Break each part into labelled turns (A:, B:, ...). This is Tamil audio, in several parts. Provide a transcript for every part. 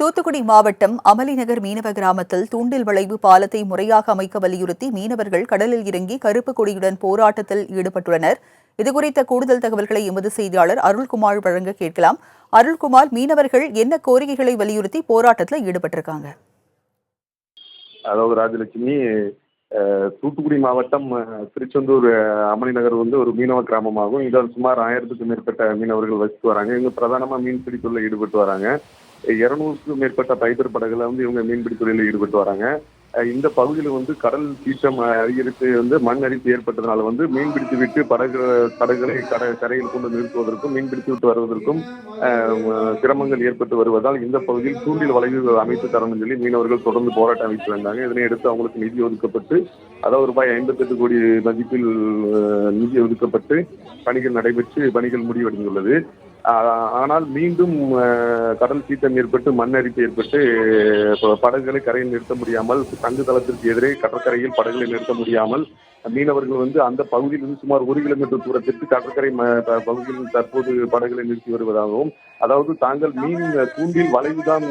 A: தூத்துக்குடி மாவட்டம் அமளிநகர் மீனவ கிராமத்தில் தூண்டில் விளைவு பாலத்தை முறையாக அமைக்க வலியுறுத்தி மீனவர்கள் கடலில் இறங்கி கருப்பு கொடியுடன் போராட்டத்தில் ஈடுபட்டுள்ளனர். இதுகுறித்த கூடுதல் தகவல்களை எமது செய்தியாளர் அருள்குமார் வழங்க கேட்கலாம். அருள்குமார் மீனவர்கள் என்ன கோரிக்கைகளை வலியுறுத்தி போராட்டத்தில் ஈடுபட்டிருக்காங்க?
B: அதாவது ராஜலட்சுமி தூத்துக்குடி மாவட்டம் திருச்செந்தூர் அஹ், அமளி நகர் வந்து ஒரு மீனவ கிராமமாகும். இதில் சுமார் ஆயிரத்துக்கு மேற்பட்ட மீனவர்கள் வசித்து வராங்க. இங்கு பிரதானமாக மீன் பிடித்துள்ள ஈடுபட்டு வராங்க. இருநூறுக்கும் மேற்பட்ட பைபர் படகுல வந்து இவங்க மீன்பிடி தொழிலில் ஈடுபட்டு வராங்க. இந்த பகுதியில் வந்து கடல் சீற்றம் அதிகரித்து வந்து மண் அரிப்பு ஏற்பட்டதுனால வந்து மீன்பிடித்து விட்டு படகு படகுகளை கட கரையில் கொண்டு நிறுத்துவதற்கும் மீன்பிடித்து விட்டு வருவதற்கும் சிரமங்கள் ஏற்பட்டு வருவதால் இந்த பகுதியில் தூண்டில் வளைவு அமைத்து தரணும்னு சொல்லி மீனவர்கள் தொடர்ந்து போராட்டம் அமைத்து வந்தாங்க. இதனை அடுத்து அவங்களுக்கு நிதி ஒதுக்கப்பட்டு அதாவது ரூபாய் ஐம்பத்தெட்டு கோடி மதிப்பில் நிதி ஒதுக்கப்பட்டு பணிகள் நடைபெற்று பணிகள் முடிவடைந்துள்ளது. ஆனால் மீண்டும் அஹ், கடல் சீற்றம் ஏற்பட்டு மண் அரிப்பு ஏற்பட்டு படகுகளை கரையில் நிறுத்த முடியாமல் தங்கு தளத்திற்கு எதிரே கடற்கரையில் படகுகளை நிறுத்த முடியாமல் மீனவர்கள் வந்து அந்த பகுதியிலிருந்து சுமார் ஒரு கிலோமீட்டர் தூரத்திற்கு கடற்கரை ம- பகுதியில் தற்போது படகுகளை நிறுத்தி வருவதாகவும் அதாவது தாங்கள் மீன் தூண்டில் வளைவுதான்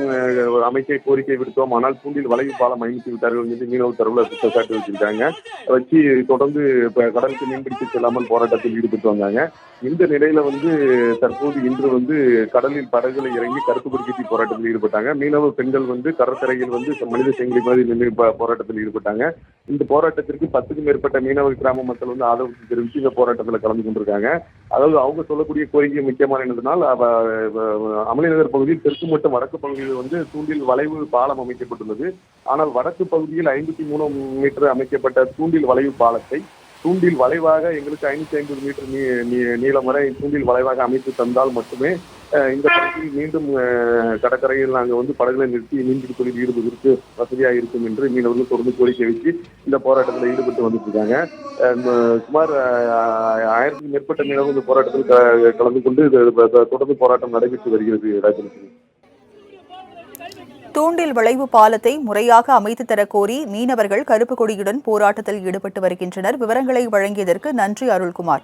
B: அமைக்க கோரிக்கை விடுத்தோம். ஆனால் தூண்டில் வளைவு பாலம் அமைத்து விட்டார்கள் என்று மீனவர் தரவுல குற்றச்சாட்டு வச்சிருக்காங்க. வச்சு தொடர்ந்து கடலுக்கு மீன்பிடித்து செல்லாமல் போராட்டத்தில் ஈடுபட்டு வந்தாங்க. இந்த நிலையில வந்து தற்போது இன்று வந்து கடலில் படகுகளை இறங்கி கருப்பு குறிக்கி போராட்டத்தில் ஈடுபட்டாங்க. மீனவ பெண்கள் வந்து கடற்கரையில் வந்து மனித செங்கிலி மாதிரி போராட்டத்தில் ஈடுபட்டாங்க. இந்த போராட்டத்திற்கு பத்துக்கும் மேற்பட்ட மீனவ கிராம மக்கள் வந்து ஆதரவு தெரிவித்து இந்த போராட்டத்தில் கலந்து கொண்டிருக்காங்க. அதாவது அவங்க சொல்லக்கூடிய கோரிக்கை முக்கியமான என்னதுனால் அமளிநகர் பகுதியில் தெற்கு மற்றும் வடக்கு பகுதியில் வந்து தூண்டில் வளைவு பாலம் அமைக்கப்பட்டுள்ளது. ஆனால் வடக்கு பகுதியில் ஐம்பத்தி மூணு மீட்டர் அமைக்கப்பட்ட தூண்டில் வளைவு பாலத்தை தூண்டில் வளைவாக எங்களுக்கு ஐநூத்தி ஐம்பது மீட்டர் நீ நீ- நீளம் வரை தூண்டில் வளைவாக அமைத்து தந்தால் மட்டுமே இந்த பகுதியில் மீண்டும் கடற்கரையில் நாங்கள் வந்து படகுகளை நிறுத்தி மீன்பிடி தொழில் ஈடுபடுவதற்கு வசதியாக இருக்கும் என்று மீனவர்கள் தொடர்ந்து கோரிக்கை வச்சு இந்த போராட்டத்தில் ஈடுபட்டு வந்துட்டு இருக்காங்க சுமார் ஆயிரத்துக்கும் மேற்பட்ட மீனவர்கள் இந்த போராட்டத்தில் க- கலந்து கொண்டு இது தொடர்ந்து போராட்டம் நடைபெற்று வருகிறது ராஜலட்சுமி
A: தூண்டில் விளைவு பாலத்தை முறையாக அமைத்து தரக்கோரி கோரி மீனவர்கள் கருப்பு கொடியுடன் போராட்டத்தில் ஈடுபட்டு வருகின்றனர். விவரங்களை வழங்கியதற்கு நன்றி அருள்குமார்.